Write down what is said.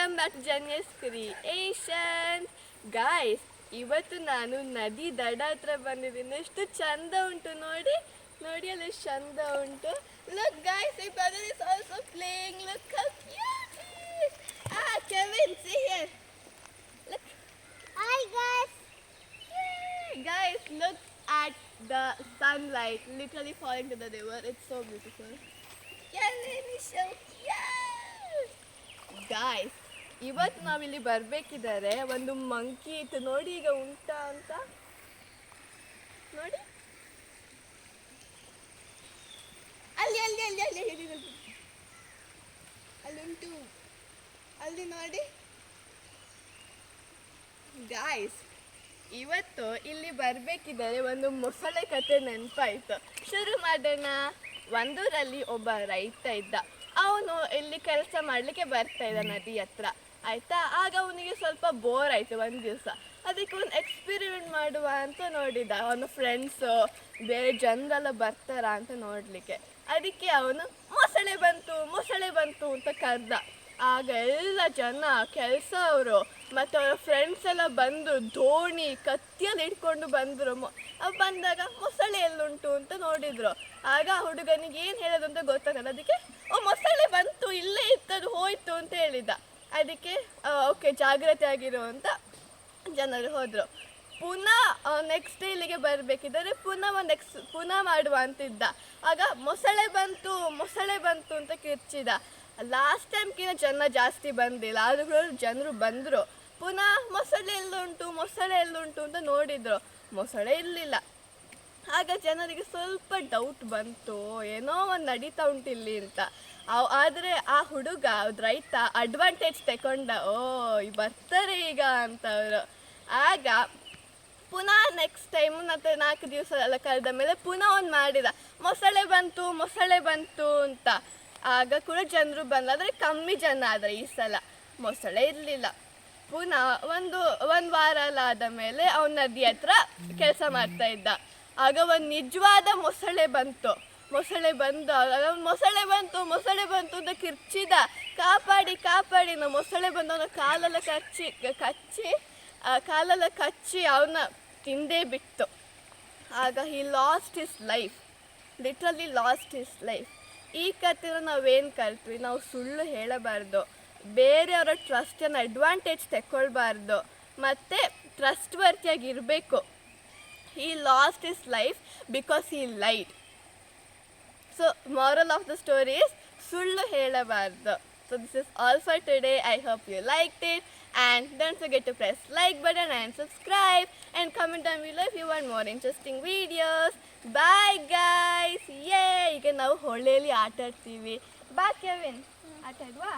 Welcome back Janya's creation guys ಇವತ್ತು ನಾನು ನದಿ ದಡ ಹತ್ರ ಬಂದಿದ್ದೀನಿ. ಎಷ್ಟು ಚಂದ ಉಂಟು ನೋಡಿ. ನೋಡಿ ಅಲ್ಲಿ ಎಷ್ಟು ಚಂದ ಉಂಟು. ಲುಕ್ ಗಾಯ್ಸ್ ಈ brother is also playing look how cute ಆ Kevin see here look Hi guys. guys look at the sunlight. Literally falling to the river. It's so beautiful. Kevin is show. guys ಇವತ್ತು ನಾವಿಲ್ಲಿ ಬರ್ಬೇಕಿದ್ದಾರೆ ಒಂದು monkey ಇತ್ತು. ನೋಡಿ ಈಗ ಉಂಟಾ ಅಂತ. ನೋಡಿ. ಅಲ್ಲಿ ಅಲ್ಲಿ ಅಲ್ಲಿ ಅಲ್ಲಿ ಅಲ್ಲಿ ಉಂಟು ಅಲ್ಲಿ. ನೋಡಿ. ಗಾಯ್ಸ್ ಇವತ್ತು ಇಲ್ಲಿ ಬರ್ಬೇಕಿದ್ದಾರೆ ಒಂದು ಮೊಸಳೆ ಕತೆ ನೆನಪಾಯ್ತು. ಶುರು ಮಾಡೋಣ. ಒಂದೂರಲ್ಲಿ ಒಬ್ಬ ರೈತ ಇದ್ದ. ಅವನು ಇಲ್ಲಿ ಕೆಲಸ ಮಾಡಲಿಕ್ಕೆ ಬರ್ತಾ ಇದ್ದ ನದಿ ಹತ್ರ. ಆಯ್ತಾ? ಆಗ ಅವನಿಗೆ ಸ್ವಲ್ಪ ಬೋರ್ ಆಯ್ತು ಒಂದು ದಿವಸ. ಅದಕ್ಕೆ ಒಂದು ಎಕ್ಸ್ಪೆರಿಮೆಂಟ್ ಮಾಡುವ ಅಂತ ನೋಡಿದ. ಅವನ ಫ್ರೆಂಡ್ಸ್ ಬೇರೆ ಜನರೆಲ್ಲ ಬರ್ತಾರ ಅಂತ ನೋಡಲಿಕ್ಕೆ. ಅದಕ್ಕೆ ಅವನು, ಮೊಸಳೆ ಬಂತು ಮೊಸಳೆ ಬಂತು ಅಂತ ಕರೆದ. ಆಗ ಎಲ್ಲ ಜನ, ಕೆಲಸ ಅವರು, ಮತ್ತು ಅವರ ಫ್ರೆಂಡ್ಸ್ ಎಲ್ಲ ಬಂದು ದೋಣಿ ಕತ್ತಿಯಲ್ಲಿ ಇಟ್ಕೊಂಡು ಬಂದರು. ಬಂದಾಗ ಮೊಸಳೆ ಎಲ್ಲುಂಟು ಅಂತ ನೋಡಿದ್ರು. ಆಗ ಹುಡುಗನಿಗೆ ಏನು ಹೇಳೋದು ಅಂತ ಗೊತ್ತಾಗಲ್ಲ. ಅದಕ್ಕೆ, ಓ, ಮೊಸಳೆ ಬಂತು, ಇಲ್ಲೇ ಇತ್ತದು, ಹೋಯ್ತು ಅಂತ ಹೇಳಿದ. ಅದಕ್ಕೆ ಓಕೆ ಜಾಗ್ರತೆ ಆಗಿರು ಅಂತ ಜನರು ಹೋದರು. ಪುನಃ ನೆಕ್ಸ್ಟ್ ಇಲ್ಲಿಗೆ ಬರಬೇಕಿದ್ದರೆ ಪುನಃ ಒಂದು ಎಕ್ಸ್ ಪುನಃ ಮಾಡುವ ಅಂತಿದ್ದ. ಆಗ ಮೊಸಳೆ ಬಂತು ಮೊಸಳೆ ಬಂತು ಅಂತ ಕಿರ್ಚಿದ. ಲಾಸ್ಟ್ ಟೈಮ್ಗಿಂತ ಜನ ಜಾಸ್ತಿ ಬಂದಿಲ್ಲ, ಆದರೂ ಜನರು ಬಂದರು. ಪುನಃ ಮೊಸಳೆ ಎಲ್ಲುಂಟು ಮೊಸಳೆ ಎಲ್ಲುಂಟು ಅಂತ ನೋಡಿದ್ರು. ಮೊಸಳೆ ಇರಲಿಲ್ಲ. ಆಗ ಜನರಿಗೆ ಸ್ವಲ್ಪ ಡೌಟ್ ಬಂತು. ಏನೋ ಒಂದು ನಡೀತಾ ಉಂಟು ಇಲ್ಲಿ ಅಂತ. ಆದ್ರೆ ಆ ಹುಡುಗ ರೈತ ಅಡ್ವಾಂಟೇಜ್ ತಗೊಂಡ ಓ ಬರ್ತಾರೆ ಈಗ ಅಂತ ಅವರು ಆಗ ಪುನಃ ನೆಕ್ಸ್ಟ್ ಟೈಮ್ ಮತ್ತೆ ನಾಲ್ಕು ದಿವಸ ಎಲ್ಲ ಕರೆದ ಮೇಲೆ ಪುನಃ ಒಂದು ಮಾಡಿದ. ಮೊಸಳೆ ಬಂತು ಮೊಸಳೆ ಬಂತು ಅಂತ. ಆಗ ಕೂಡ ಜನರು ಬಂದಾದರೆ ಕಮ್ಮಿ ಜನ ಆದರೆ ಈ ಸಲ ಮೊಸಳೆ ಇರಲಿಲ್ಲ. ಪುನಃ ಒಂದು ಒಂದು ವಾರ ಎಲ್ಲ ಆದ ಮೇಲೆ ಅವನ ನದಿ ಹತ್ರ ಕೆಲಸ ಮಾಡ್ತಾ ಇದ್ದ. ಆಗ ಒಂದು ನಿಜವಾದ ಮೊಸಳೆ ಬಂತು. ಮೊಸಳೆ ಬಂದು ಮೊಸಳೆ ಬಂತು ಮೊಸಳೆ ಬಂತು ಅಂತ ಕಿರ್ಚಿದ. ಕಾಪಾಡಿ ಕಾಪಾಡಿ ನಾವು ಮೊಸಳೆ ಬಂದು ಅವನ ಕಾಲೆಲ್ಲ ಕಚ್ಚಿ ಕಚ್ಚಿ ಕಾಲೆಲ್ಲ ಕಚ್ಚಿ ಅವನ ತಿಂದೇ ಬಿಟ್ಟು ಆಗ he lost his life literally lost his life ಈ ಕಥೆನ ನಾವೇನು ಕಲ್ತ್ವಿ? ನಾವು ಸುಳ್ಳು ಹೇಳಬಾರ್ದು. ಬೇರೆಯವರ ಟ್ರಸ್ಟನ್ನು ಅಡ್ವಾಂಟೇಜ್ ತಗೊಳ್ಬಾರ್ದು ಮತ್ತು ಟ್ರಸ್ಟ್ ವರ್ತಿಯಾಗಿ ಇರಬೇಕು he lost his life because he lied so moral of the story is ಸುಳ್ಳು ಹೇಳಬಾರ್ದು so this is all for today I hope you like it and don't forget to press like button and subscribe and comment on will if you want more interesting videos bye guys ಯೇ ಈಗ ನಾವು ಹೊಳೆಯಲ್ಲಿ ಆಟ ಆಡ್ತೀವಿ ಬಾ Kevin ಆಟ ಆಡುವಾ